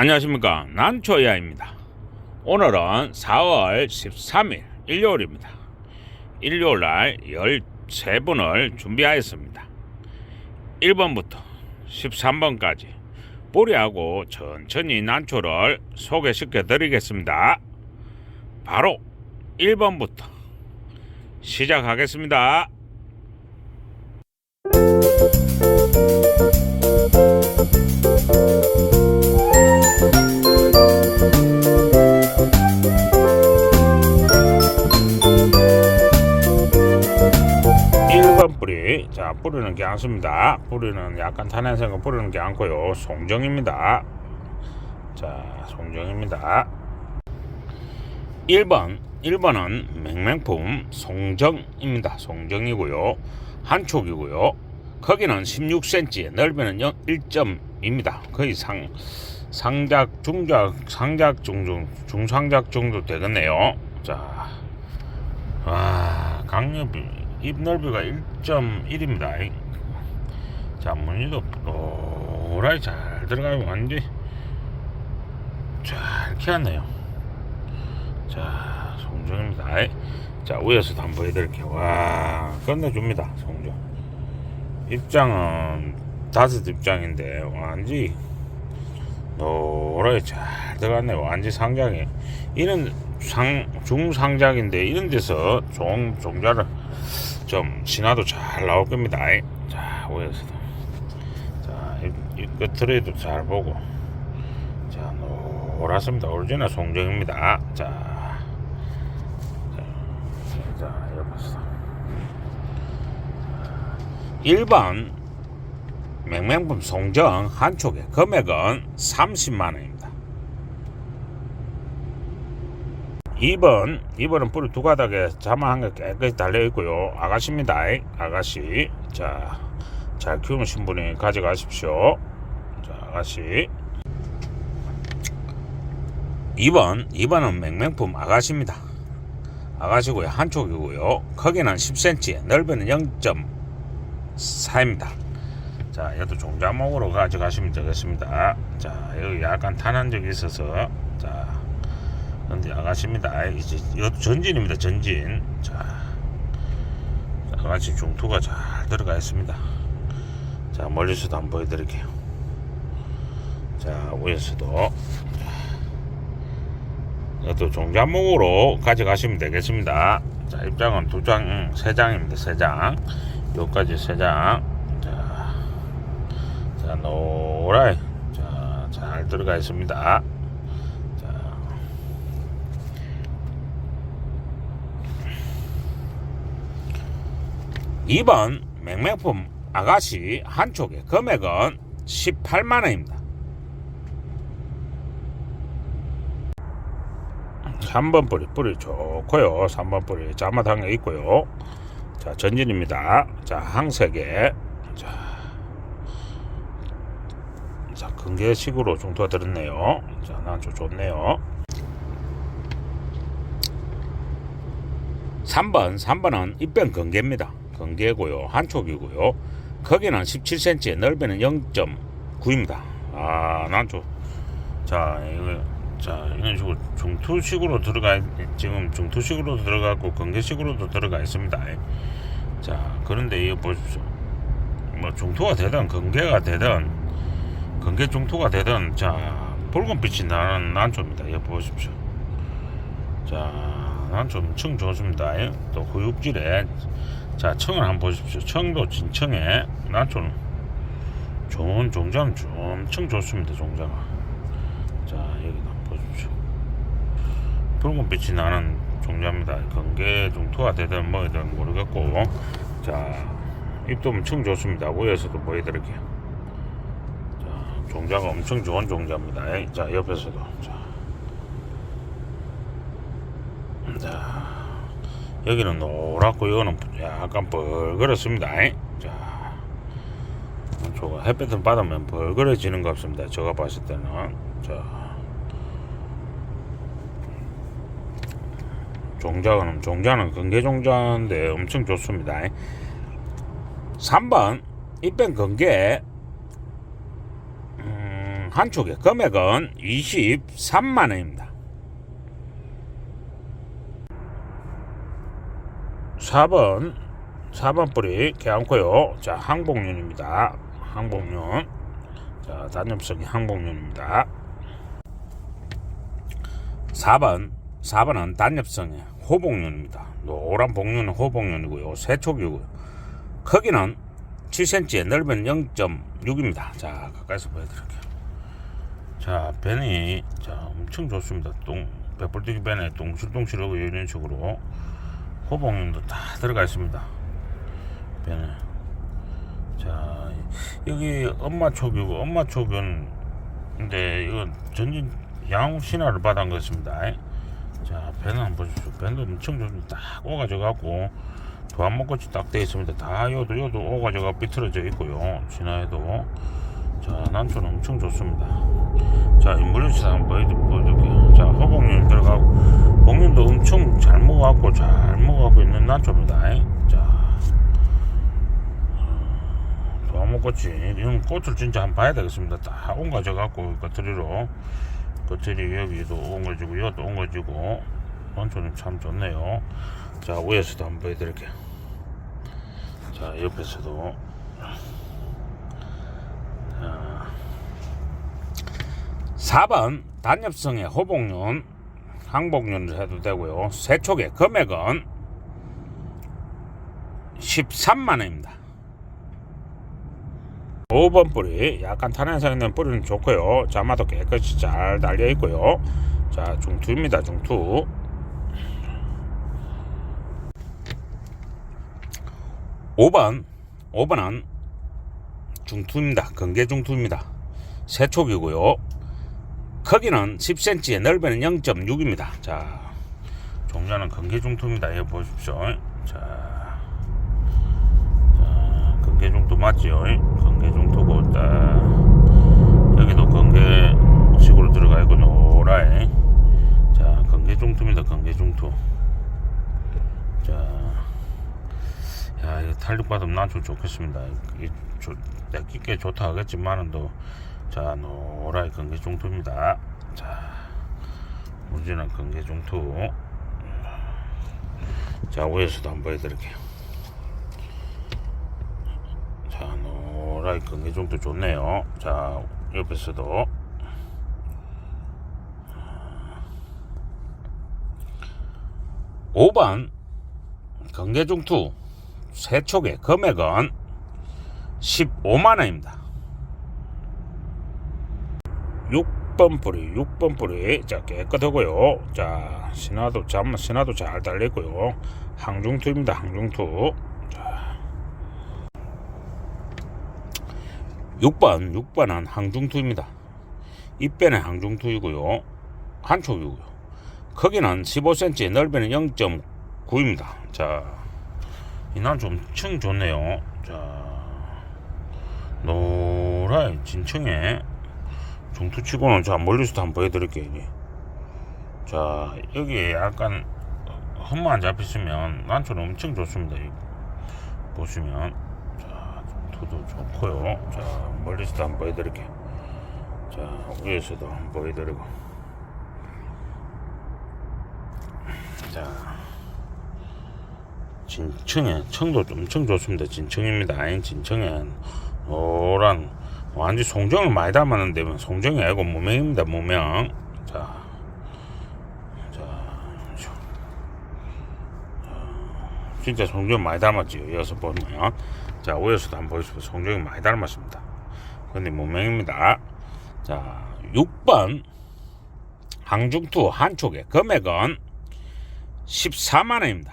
안녕하십니까. 난초야입니다. 오늘은 4월 13일 일요일입니다. 일요일날 13분을 준비하였습니다. 1번부터 13번까지 뿌리하고 천천히 난초를 소개시켜 드리겠습니다. 바로 1번부터 시작하겠습니다 뿌리는 게 않습니다. 뿌리는 약간 탄닌성을 뿌리는 게 않고요. 송정입니다. 자 송정입니다. 1번 1번은 맹맹품 송정입니다. 송정이고요. 한촉이고요. 크기는 16cm 넓이는 1점입니다. 거의 상 상작 중작 상작 중중 중상작 정도 되겠네요. 자 와, 강력이 입 넓이가 1.1입니다. 자, 무늬도 노랗게 잘 들어가고 완전히 잘 키웠네요. 자, 송정입니다. 자, 위에서도 한번 보여드릴게요. 와, 끝내줍니다. 송정. 입장은 다섯 입장인데 완전히 노랗게 잘 들어갔네요. 완전 상장에. 이런 상, 중상작인데 이런 데서 종, 종자를 좀 신화도 잘 나올 겁니다. 자, 위에서도. 자, 이, 이 끝트레도 잘 보고. 자, 노랗습니다. 오리지널 송정입니다. 자, 자, 자. 1번 맹맹품 송정 한 촉의 금액은 30만 원입니다. 2번 2번은 뿌리 두 가닥에 자마 한개 깨끗이 달려 있고요. 아가씨입니다. 아가씨. 자, 잘 키우신 분이 가져가십시오. 자, 아가씨. 2번 2번은 맹맹품 아가씨입니다. 아가씨고요. 한쪽이고요. 크기는 10cm, 넓이는 0.4입니다. 자, 얘도 종자목으로 가져가시면 되겠습니다. 자, 여기 약간 탄한 적이 있어서 자, 근데 아가씨입니다. 이제 이것도 전진입니다. 전진. 자, 아가씨 중투가 잘 들어가 있습니다. 자, 멀리서도 한번 보여드릴게요. 자, 위에서도. 이것도 종자목으로 가져가시면 되겠습니다. 자, 입장은 두 장, 음, 세 장입니다. 세 장. 요까지 세 장. 자, 자, 노라이. 자, 잘 들어가 있습니다. 자, 2번 맹맹품 아가씨 한쪽에 금액은 18만원입니다. 3번 뿌리 뿌리 좋고요. 3번 뿌리 자마당에 있고요. 자 전진입니다. 자 항색에 자, 자 근개식으로 중투가 들었네요. 자 난좀 좋네요. 3번 3번은 입변 근개입니다. 근개고요. 한쪽이고요. 크기는 17cm, 넓이는 0.9입니다. 아, 난좀 자, 이거 자, 이런 식으로 중투식으로 들어가 지금 중투식으로 들어가고 근개식으로도 들어가 있습니다. 자, 그런데 이거 보십시오. 뭐 중투가 되든 근개가 되든 근개 중투가 되든 자, 붉은 빛이 나는 난초입니다. 이거 보십시오. 자, 난초 엄청 좋습니다. 또 구육질에 자, 청을 한번 보십시오. 청도 진청에 난초는 좋은 종자는 엄청 좋습니다. 종자가. 자, 여기도 한번 보십시오. 붉은빛이 나는 종자입니다. 건개 중투가 되든 뭐든 모르겠고. 자, 잎도 엄청 좋습니다. 위에서도 보여드릴게요. 자, 종자가 엄청 좋은 종자입니다. 자, 옆에서도. 자. 자, 여기는 노랗고 이거는 약간 벌거렸습니다. 자, 저거 햇볕을 받으면 벌거려지는 것 같습니다. 제가 봤을 때는 자, 종자는 종자는 건개 종자인데 엄청 좋습니다. 3번 입변 건개 음, 한 촉에 금액은 23만 원입니다. 4번 4번 뿌리 개안고요. 자 항복륜입니다. 항복륜. 자 단엽성이 항복륜입니다. 4번 4번은 단엽성의 호복륜입니다. 노란 복륜은 호복륜이고요. 새촉이고요. 크기는 7cm, 넓이는 0.6입니다. 자 가까이서 보여드릴게요. 자 벤이 자 엄청 좋습니다. 똥 배불뚝이 벤에 똥실똥실하고 이런 식으로 호봉도 다 들어가 있습니다. 벤에 자 여기 엄마 촉이고 엄마 촉은 근데 이건 전진 양호 신화를 받은 것입니다. 자 벤을 한번 보십시오. 벤도 엄청 좋습니다. 딱 오가져 갖고 도안목꽃이 딱 되어 있습니다. 다 요도 요도 오가져가 삐뚤어져 있고요. 신화에도 자 난초는 엄청 좋습니다. 자 인물리스 한번 보여드- 보여드릴게요. 자 허봉륜 들어가고 봉륜도 엄청 잘 먹어갖고 잘 먹어갖고 있는 난초입니다. 자 도안목꽃이 이런 꽃을 진짜 한번 봐야 되겠습니다. 다 옮가져 갖고 겉들이로 겉들이 여기도 옮가지고 여기도 옮가지고 난초는 참 좋네요. 자 위에서도 한번 보여드릴게요. 자 옆에서도 자, 4번 단엽성의 호복륜 항복륜을 해도 되고요. 세촉의 금액은 13만 원입니다. 5번 뿌리 약간 탄현상 있는 뿌리는 좋고요. 자마도 깨끗이 잘 달려 있고요. 자 중투입니다. 중투. 5번 5번은 중투입니다. 건개 중투입니다. 세촉이고요. 크기는 10cm, 넓이는 0.6입니다. 자, 종자는 건개 중투입니다. 이거 보십시오. 자, 자 맞죠? 건개 중투고 딱 여기도 건개식으로 들어가 있고 노라에 자. 건개 중투. 자, 야, 이거 탄력 받으면 난좀 좋겠습니다. 이, 조, 내끼게 좋다 하겠지만은 또, 자, 노라의 건개 중투입니다. 자, 건개 중투. 자, 위에서도 한번 보여드릴게요. 자, 노라의 건개 중투 좋네요. 자, 옆에서도. 오번 건개중투 세촉의 금액은 15만 원입니다. 6번 뿌리, 6번 뿌리, 자 깨끗하고요. 자 신화도 잠 신화도 잘 달렸고요. 항중투입니다. 항중투. 자 6번, 6번은 항중투입니다. 입변의 항중투이고요. 한촉이고요. 크기는 15cm, 넓이는 0.9입니다. 자, 이난 좀 층 좋네요. 자, 노란 진층에 중투치고는 자 멀리서도 한번 보여드릴게요. 이게. 자, 여기 약간 흠만 잡히시면 난초는 엄청 좋습니다. 이거. 보시면 자, 중투도 좋고요. 자, 멀리서도 한번 보여드릴게요. 자, 위에서도 한번 보여드리고. 자, 진청에 청도 엄청 좋습니다. 진청입니다. 아니 진청에 노란 완전 송정을 많이 담았는데 뭐 송정이 아니고 무명입니다. 무명. 자, 자, 자, 진짜 송정 많이 담았지요. 여기서 보면 자 위에서도 한번 보시면 송정이 많이 닮았습니다. 근데 무명입니다. 자, 6번 항중투 한쪽에 금액은 14만 원입니다.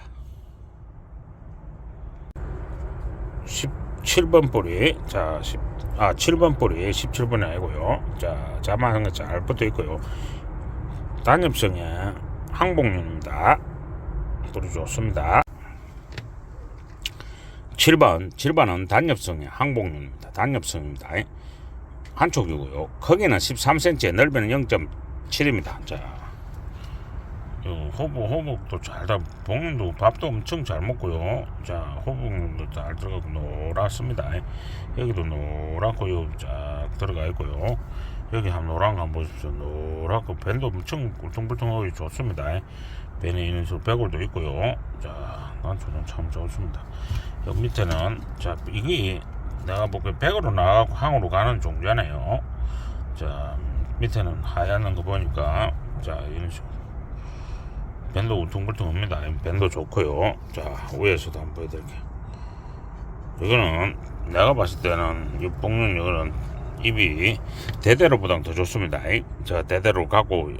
17번 뿌리, 자, 10, 아, 7번 뿌리, 17번이 아니고요. 자, 자만한 거 잘 붙어 있고요. 단엽성의 항복륜입니다. 뿌리 좋습니다. 7번, 7번은 단엽성의 항복륜입니다. 단엽성입니다. 한쪽이고요. 크기는 13cm, 넓이는 0.7입니다. 자, 요 호복 호복도 잘다 봉도 밥도 엄청 잘 먹고요. 자 호복도 잘 들어가고 노랗습니다. 여기도 노랗고 요 쫙 들어가 있고요. 여기 한 노란 거 한번 보십시오. 노랗고 밴도 엄청 울퉁불퉁하기 좋습니다. 밴에 있는 저 배골도 있고요. 자, 난초는 참 좋습니다. 여기 밑에는 자 이게 내가 보기에 백으로 나가고 항으로 가는 종류네요. 자 밑에는 하얀 거 보니까 자 이런 식으로 밴도 울퉁불퉁합니다. 밴도 좋고요. 자 위에서도 한번 보여드릴게요. 이거는 내가 봤을 때는 이 뽕는 이거는 입이 대대로보다 더 좋습니다. 자 대대로 가고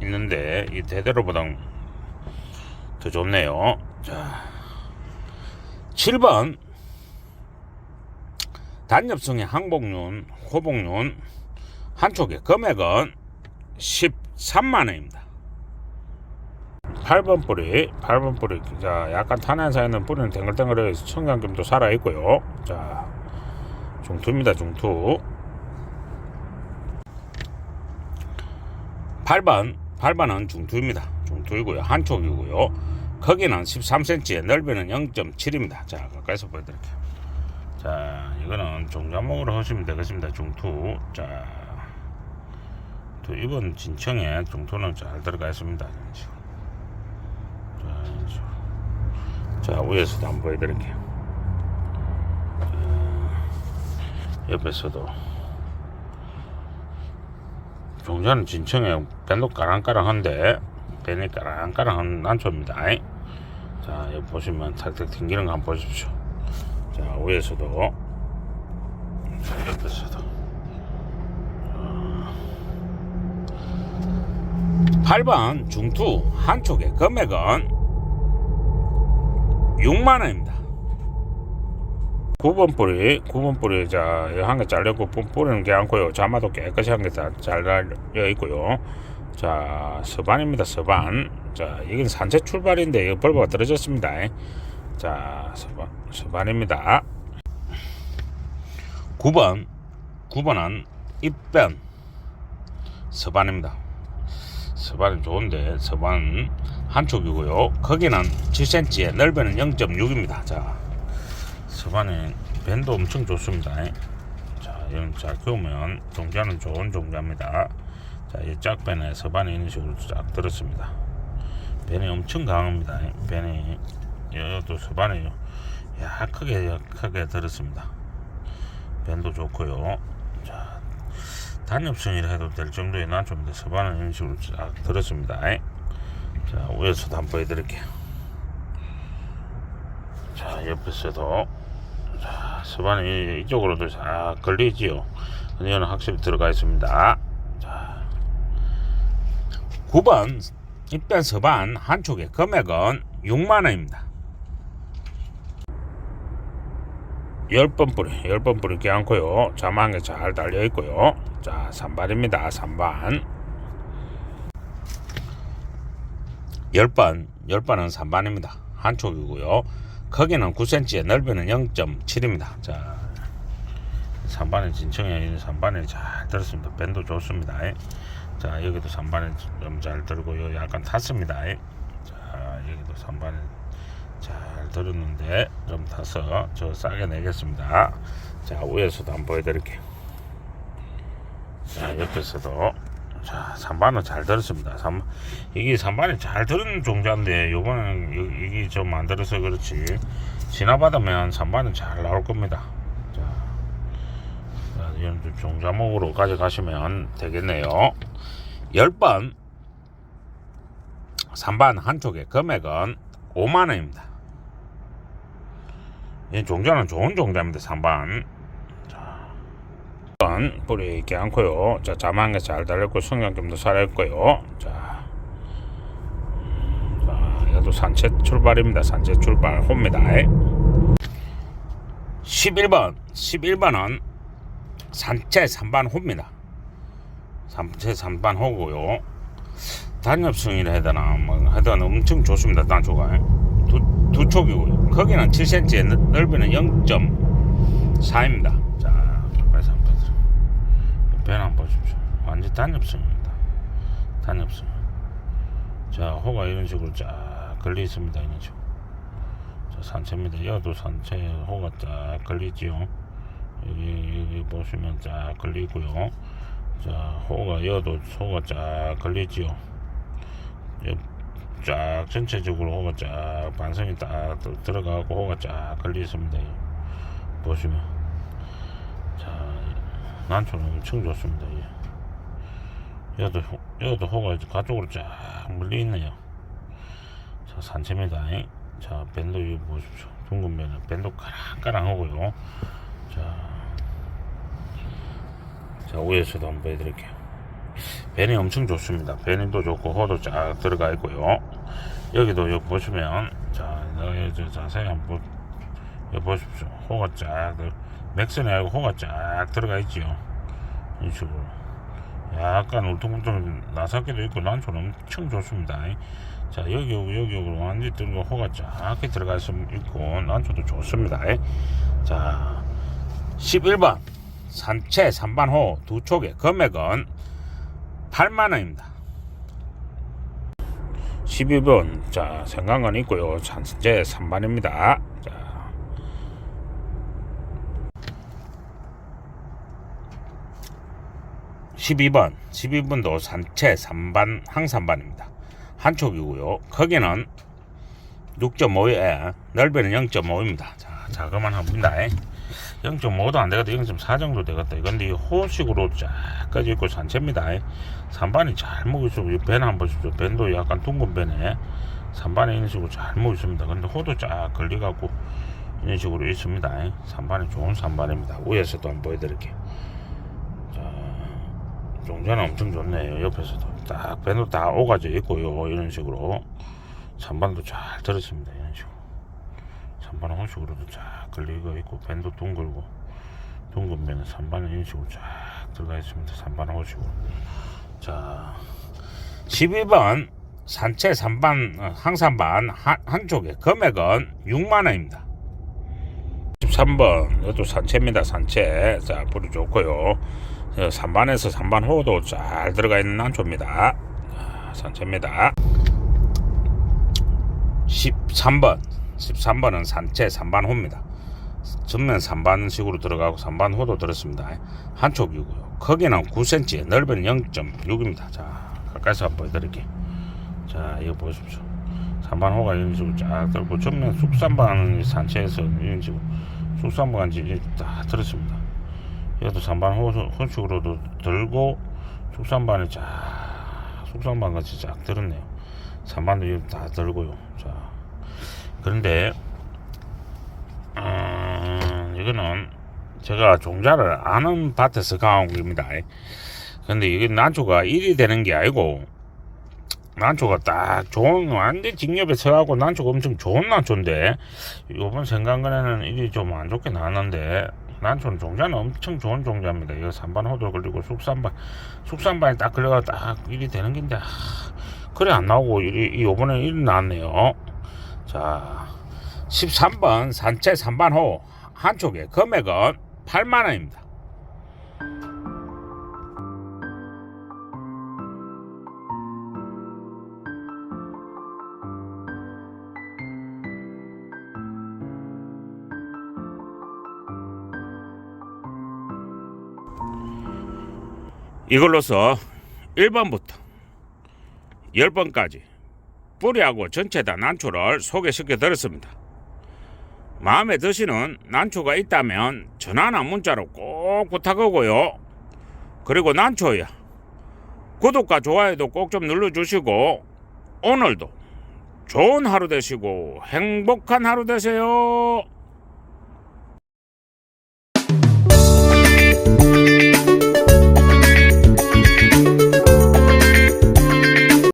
있는데 이 대대로보다 더 좋네요. 자 7번 단엽성의 항복륜, 호복륜 한쪽에 금액은 13만 원입니다. 8번 뿌리, 8번 뿌리, 자 약간 탄환사 있는 뿌리는 댕글댕글해서 청량금도 살아 있고요. 자 중투입니다, 중투. 8번, 8번은 중투입니다. 중투이고요, 한쪽이고요. 크기는 13cm, 넓이는 0.7입니다. 자 가까이서 보여드릴게요. 자 이거는 종자목으로 하시면 되겠습니다. 중투. 자. 또 이번 진청에 중투는 잘 들어가 있습니다. 이런 식으로. 자, 이런 식으로. 자 위에서도 한번 보여드릴게요. 자, 옆에서도 종자는 진청에 밴도 까랑까랑한데 밴이 까랑까랑한 난초입니다. 자 여기 보시면 탁탁 튕기는 거 한번 보십시오. 자 위에서도 자, 옆에서도 8번 중투 한쪽에 금액은 6만원입니다. 9번 뿌리 9번 뿌리 자한 개 잘렸고 뿌- 뿌리는 게 않고요. 자마도 깨끗이 한 개 다잘 달려 있고요. 자 서반입니다 서반. 자 이건 산채 출발인데 이거 벌버가 떨어졌습니다. 자 서반 서반입니다. 9번 9번은 입변. 서반입니다. 서반은 좋은데 서반 한쪽이고요. 거기는 7cm에 넓이는 0.6입니다. 자, 서반의 밴도 엄청 좋습니다. 자, 이런 잘 키우면 종자는 좋은 종자입니다. 자, 이 짝밴에 서반이 이런 식으로 쫙 들었습니다. 밴이 엄청 강합니다. 밴이 이것도 서반이 약하게 약하게 들었습니다. 밴도 좋고요. 자, 단엽성이라 해도 될 정도의 난초인데 서반은 이런 식으로 쫙 들었습니다. 자 위에서도 한번 보여드릴게요. 자 옆에서도 자 서반이 이쪽으로도 쫙 걸리지요. 이거는 확실히 들어가 있습니다. 자 9번 입변 서반 한쪽의 금액은 6만원입니다. 10번 뿌리, 10번 뿌리 껴안고요. 자망에 잘 달려 있고요. 자, 3반입니다. 3반. 10번, 10번은 3반입니다. 한쪽이고요. 크기는 9cm에 넓이는 0.7입니다. 자, 3반에 진청에 있는 3반에 잘 들었습니다. 밴도 좋습니다. 자, 여기도 3반에 좀 잘 들고요. 약간 탔습니다. 자, 여기도 3반에 잘 들었는데 좀 타서 저 싸게 내겠습니다. 자 위에서도 한번 보여드릴게요. 자 옆에서도 자 3반은 잘 들었습니다. 3, 이게 3반이 잘 들은 종자인데 요번엔 요- 이게 좀 안 들어서 그렇지 지나받으면 3반은 잘 나올 겁니다. 자, 자 이런 좀 종자목으로 가져가시면 되겠네요. 10번 3반 한쪽에 금액은 5만원입니다. 이 종자는 좋은 종자입니다. 3반. 자, 1번 뿌리 있게 않고요. 자, 자만 게잘 달렸고 성장점도 살아있고요. 자, 자, 이것도 산채 출발입니다. 산채 출발 호입니다. 11번, 11번은 산채 3반 호입니다. 산채 3반 호고요. 단엽성이라 해야 되나, 뭐, 하여튼 엄청 좋습니다. 단초가. 두, 두 촉이고요. 거기는 7cm에 넓이는 0.4입니다. 자, 가까이서 한번 보세요. 배 한번 보십시오. 완전 단엽성입니다. 단엽성. 자, 호가 이런 식으로 쫙 걸려 있습니다. 이런 식으로. 자, 산채입니다. 여도 산채 호가 쫙 걸리지요. 여기, 여기 보시면 쫙 걸리고요. 자, 호가 여도 호가 쫙 걸리지요. 여- 쫙 전체적으로 호가 쫙 반성이 딱 들- 들어가고 호가 쫙 걸려 있습니다. 보시면 자 난초는 엄청 좋습니다. 예. 여도 호- 여도 호가 이제 가쪽으로 쫙 물려 있네요. 자 산채입니다. 예. 자 밴드 위 보십시오. 둥근 밴드 밴드 까랑까랑 하고요. 자, 자 위에서도 한번 보여드릴게요. 밴이 엄청 좋습니다. 밴도 좋고 호도 쫙 들어가 있고요. 여기도 여기 보시면 자 여기 자세히 한번 보십시오. 호가 쫙 들- 맥스는 아니고 호가 쫙 들어가 있지요. 이런 식으로 약간 울퉁불퉁 나사기도 있고 난초는 엄청 좋습니다. 자 여기 오고 여기 오고 완전히 들고 호가 쫙 들어가 있- 있고 난초도 좋습니다. 자 11번 산채 3반호 두 촉의 금액은 8만원입니다. 12번 자 생강은 있고요. 산채 3반입니다. 자 12번 12번도 산채 3반 항산반입니다. 한 촉이고요. 크기는 6.5에 넓이는 0.5입니다. 자, 자그만 합니다. 0.5도 안 되겠다. 0.4 정도 되겠다. 이건데 이 호식으로 쫙 꺼져 있고 산채입니다. 산반이 잘 먹고 있어요. 밴 한번 보십시오. 밴도 약간 둥근 밴에 산반이 이런 식으로 잘 먹고 있습니다. 근데 호도 쫙 걸려갖고 이런 식으로 있습니다. 산반이 좋은 산반입니다. 위에서도 한번 보여드릴게요. 자, 종자는 엄청 좋네요. 옆에서도 딱 밴도 다 오가져 있고요. 이런 식으로 산반도 잘 들었습니다. 이런 식으로. 산반 호식으로도 쫙 걸리고 있고 밴도 둥글고 둥근 밴은 산반은 이런 식으로 쫙 들어가 있습니다. 산반 호식으로. 자, 12번 산채 3반 어, 항산반 한, 한쪽에 금액은 6만 원입니다. 13번 이것도 산채입니다. 산채. 자, 불이 좋고요. 3반에서 3반 호도 잘 들어가 있는 난초입니다. 자, 산채입니다. 13번 13번은 산채 3반 호입니다. 전면 3반식으로 들어가고 3반 호도 들었습니다. 한쪽이고요. 크기는 9cm, 넓이는 0.6입니다. 자, 가까이서 한번 보여드릴게요. 자, 이거 보십시오. 3반 호가 이런 식으로 쫙 들고 전면 숙산반 산채에서 이런 식으로 숙산반지 이제 다 들었습니다. 이것도 3반 호, 호축으로도 들고 숙산반이 쫙 숙산반 같이 쫙 들었네요. 3반도 이거 다 들고요. 자, 그런데 음, 이거는 제가 종자를 아는 밭에서 가온 겁니다. 근데 이게 난초가 일이 되는 게 아니고 난초가 딱 좋은 완전 직접에 서하고 난초가 엄청 좋은 난초인데 요번 생강근에는 일이 좀 안 좋게 나왔는데 난초는 종자는 엄청 좋은 종자입니다. 이거 산반 호도 걸리고 숙산반 숙산반이 딱 걸려가 딱 일이 되는 긴데 아, 그래 안 나오고 일이 요번에 일이 나왔네요. 자 13번 산채 3반 호 한쪽에 금액은 8만원입니다. 이걸로서 1번부터 10번까지 뿌리하고 전체 다 난초를 소개시켜 드렸습니다. 마음에 드시는 난초가 있다면 전화나 문자로 꼭 부탁하고요. 그리고 난초야. 구독과 좋아요도 꼭 좀 눌러주시고 오늘도 좋은 하루 되시고 행복한 하루 되세요.